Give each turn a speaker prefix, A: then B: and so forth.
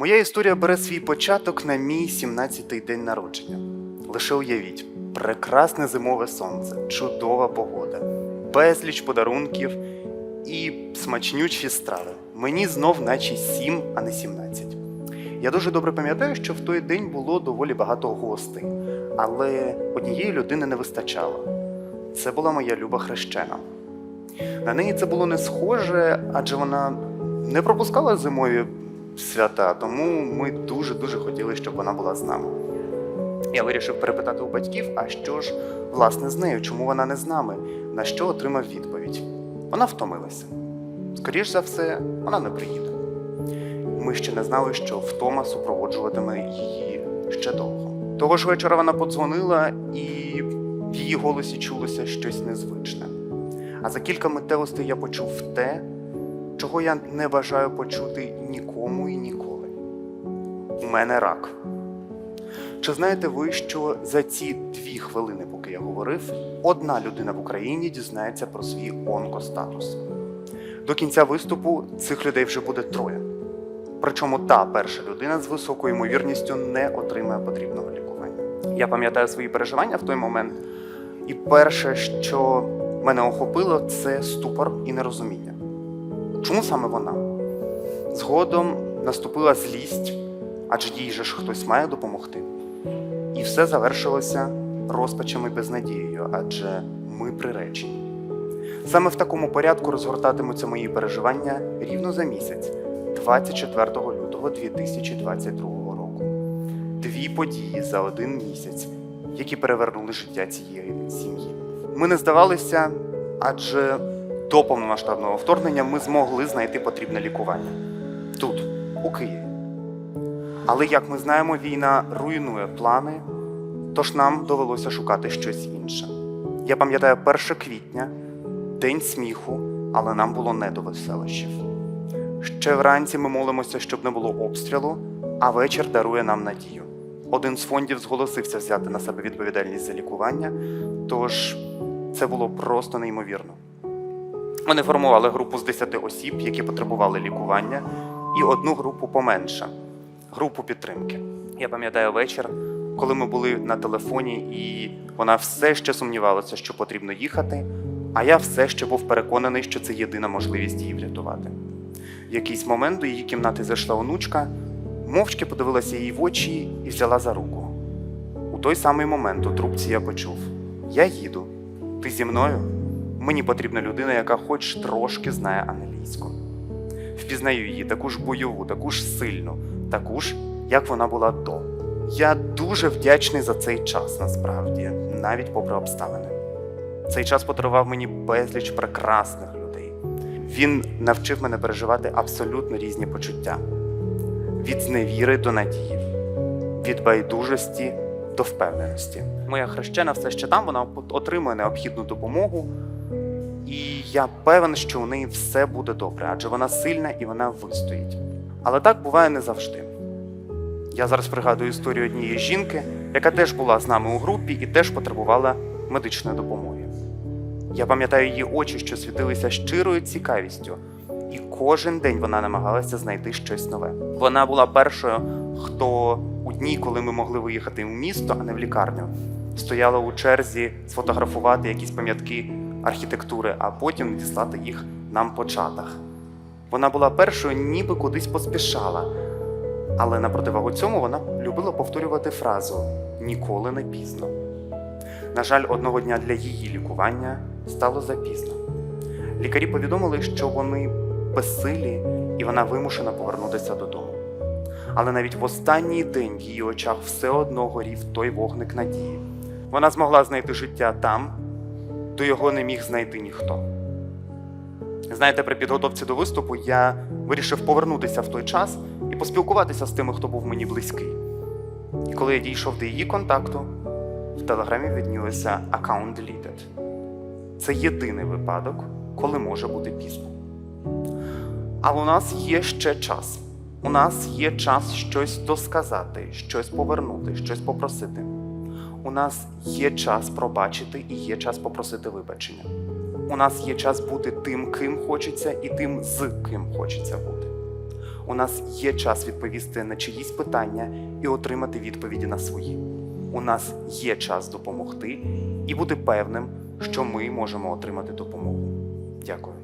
A: Моя історія бере свій початок на мій 17-й день народження. Лише уявіть, прекрасне зимове сонце, чудова погода, безліч подарунків і смачнючі страви. Мені знов наче 7, а не 17. Я дуже добре пам'ятаю, що в той день було доволі багато гостей, але однієї людини не вистачало. Це була моя люба хрещена. На неї це було не схоже, адже вона не пропускала зимові свята, тому ми дуже-дуже хотіли, щоб вона була з нами. Я вирішив перепитати у батьків, а що ж власне з нею, чому вона не з нами, на що отримав відповідь. Вона втомилася. Скоріш за все, вона не приїде. Ми ще не знали, що втома супроводжуватиме її ще довго. Того ж вечора вона подзвонила, і в її голосі чулося щось незвичне. А за кілька миттєвостей я почув те, чого я не бажаю почути нікому і ніколи. У мене рак. Чи знаєте ви, що за ці дві хвилини, поки я говорив, одна людина в Україні дізнається про свій онкостатус? До кінця виступу цих людей вже буде троє. Причому та перша людина з високою ймовірністю не отримає потрібного лікування. Я пам'ятаю свої переживання в той момент, і перше, що мене охопило, це ступор і нерозуміння. Чому саме вона? Згодом наступила злість, адже їй же ж хтось має допомогти. І все завершилося розпачем і безнадією, адже ми приречені. Саме в такому порядку розгортатимуться мої переживання рівно за місяць, 24 лютого 2022 року. Дві події за один місяць, які перевернули життя цієї сім'ї. Ми не здавалися, адже до повномасштабного вторгнення ми змогли знайти потрібне лікування тут, у Києві. Але як ми знаємо, війна руйнує плани, тож нам довелося шукати щось інше. Я пам'ятаю 1 квітня, день сміху, але нам було не до веселощів. Ще вранці ми молимося, щоб не було обстрілу, а вечір дарує нам надію. Один з фондів зголосився взяти на себе відповідальність за лікування, тож це було просто неймовірно. Вони формували групу з 10 осіб, які потребували лікування, і одну групу поменше групу підтримки. Я пам'ятаю вечір, коли ми були на телефоні, і вона все ще сумнівалася, що потрібно їхати, а я все ще був переконаний, що це єдина можливість її врятувати. В якийсь момент до її кімнати зайшла онучка, мовчки подивилася їй в очі і взяла за руку. У той самий момент у трубці я почув: Я їду. Ти зі мною? Мені потрібна людина, яка хоч трошки знає англійську. Впізнаю її таку ж бойову, таку ж сильну, таку ж, як вона була до. Я дуже вдячний за цей час, насправді, навіть попри обставини. Цей час подарував мені безліч прекрасних людей. Він навчив мене переживати абсолютно різні почуття: від зневіри до надії, від байдужості до впевненості. Моя хрещена все ще там, вона отримує необхідну допомогу. І я певен, що у неї все буде добре, адже вона сильна і вона вистоїть. Але так буває не завжди. Я зараз пригадую історію однієї жінки, яка теж була з нами у групі і теж потребувала медичної допомоги. Я пам'ятаю її очі, що світилися щирою цікавістю, і кожен день вона намагалася знайти щось нове. Вона була першою, хто у дні, коли ми могли виїхати у місто, а не в лікарню, стояла у черзі сфотографувати якісь пам'ятки архітектури, а потім надіслати їх нам по чатах. Вона була першою, ніби кудись поспішала. Але на противагу цьому вона любила повторювати фразу ніколи не пізно. На жаль, одного дня для її лікування стало запізно. Лікарі повідомили, що вони безсилі і вона вимушена повернутися додому. Але навіть в останній день в її очах все одно горів той вогник надії. Вона змогла знайти життя там, де його не міг знайти ніхто. Знаєте, при підготовці до виступу я вирішив повернутися в той час і поспілкуватися з тими, хто був мені близький. І коли я дійшов до її контакту, в телеграмі віднілося «Account deleted». Це єдиний випадок, коли може бути пізно. Але у нас є ще час. У нас є час щось досказати, щось повернути, щось попросити. У нас є час пробачити і є час попросити вибачення. У нас є час бути тим, ким хочеться, і тим, з ким хочеться бути. У нас є час відповісти на чиїсь питання і отримати відповіді на свої. У нас є час допомогти і бути певним, що ми можемо отримати допомогу. Дякую.